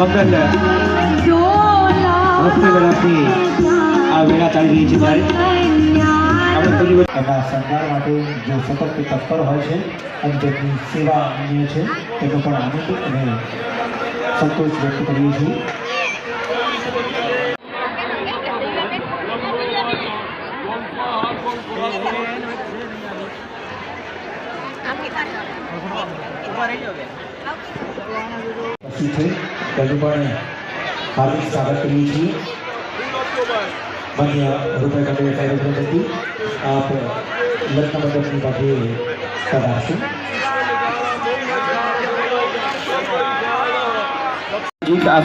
મંગલ વસ્તી તરફથી આ વેળા ચાલી રહી છે ત્યારે આપણે માટે જે સતત તત્પર હોય છે અને તેમની સેવા અન્ય છે. તેનો પણ આનંદ અને સંતોષ વ્યક્ત કરીએ છીએ.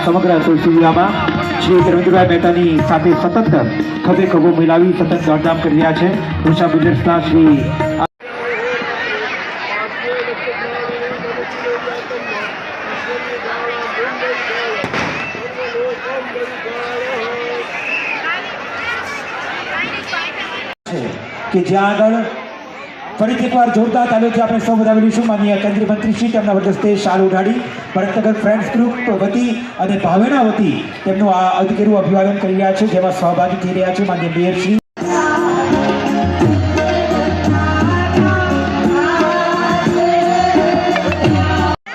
સમગ્ર વિવાહમાં શ્રી ધર્મેન્દ્રભાઈ મહેતાની સાથે સતત ખભે ખભો મિલાવી સતત દોડધામ કરી રહ્યા છે. ઉષા બિલ્ડર્સના શ્રી છે કે જ્યાં આગળ ફરીથી એકવાર જોરદાર તાલીઓથી આપણે સૌ બધા મળીશું. માનીય કેન્દ્રીય મંત્રીશ્રી તેમના વખતે શાલ ઉઢાડી ભરતનગર ફ્રેન્ડ્સ ગ્રુપ વતી અને ભાવેના વતી તેમનું આ અધિકારીઓ અભિવાદન કરી રહ્યા છે, જેમાં સહભાગી થઈ રહ્યા છે માન્ય મેયરશ્રી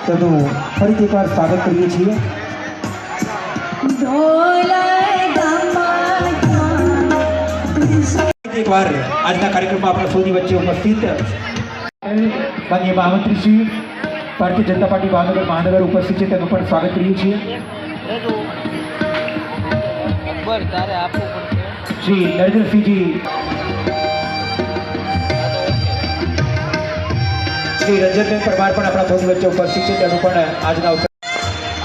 તેનું ફરીથી એકવાર સ્વાગત કરીએ છીએ. એકવાર આજના કાર્યક્રમમાં આપણા સૌની વચ્ચે ઉપસ્થિત. માનનીય મહામંત્રી શ્રી ભારતીય જનતા પાર્ટી ભાવનગર મહાનગર ઉપસ્થિત છે, તેનું પણ સ્વાગત કરીએ છીએ. શ્રી નરેન્દ્રસિંહજી. શ્રી રંજનબેન પરમાર પણ આપણા સૌની વચ્ચે ઉપસ્થિત છે, તેનું પણ આજના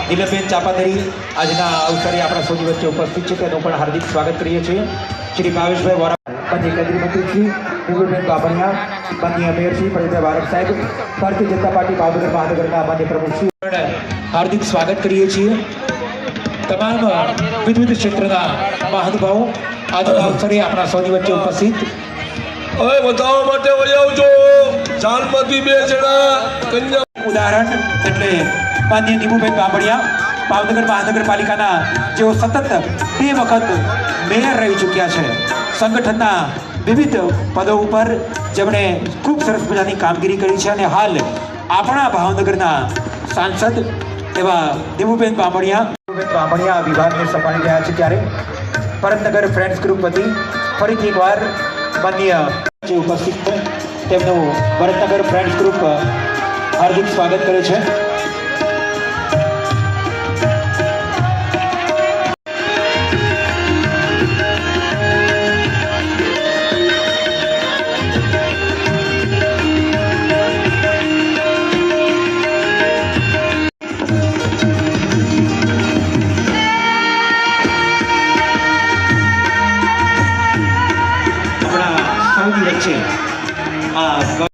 નીલમબેન ચાપાદરી આજના અવસરે આપણા સૌની વચ્ચે ઉપસ્થિત છે તેનું પણ હાર્દિક સ્વાગત કરીએ છીએ. શ્રી ભાવેશભાઈ વોરા પછી કેન્દ્રીય મંત્રી શ્રી વિપુલબેન બાબરિયા માન્ય મેયર ભારત પરેશભાઈ સાહેબ ભારતીય જનતા પાર્ટી ભાવનગર મહાનગરના માન્ય પ્રમુખ શ્રી પણ હાર્દિક સ્વાગત કરીએ છીએ. તમામ વિવિધ ક્ષેત્રના મહાનુભાવો આજના અવસરે આપણા સૌની વચ્ચે ઉપસ્થિત. હવે બતાવવા માટે વહી આવજો જાનમાંથી બે જણા કન્યા ઉદાહરણ એટલે માન્ય નીમુબેન બાબડિયા ભાવનગર મહાનગરપાલિકાના જેઓ સતત બે વખત મેયર રહી ચૂક્યા છે. સંગઠનના વિવિધ પદો ઉપર જેમણે ખૂબ સરસ મજાની કામગીરી કરી છે અને હાલ આપણા ભાવનગરના સાંસદ એવા દેવુબેન બાંભડિયા દેવુબેન આ વિભાગને સંભાળી રહ્યા છે ત્યારે ભરતનગર ફ્રેન્ડ્સ ગ્રુપ વતી ફરીથી એકવાર માન્ય જે ઉપસ્થિત છે તેમનું ભરતનગર ફ્રેન્ડ્સ ગ્રુપ હાર્દિક સ્વાગત કરે છે. આપણા સૌની વચ્ચે આ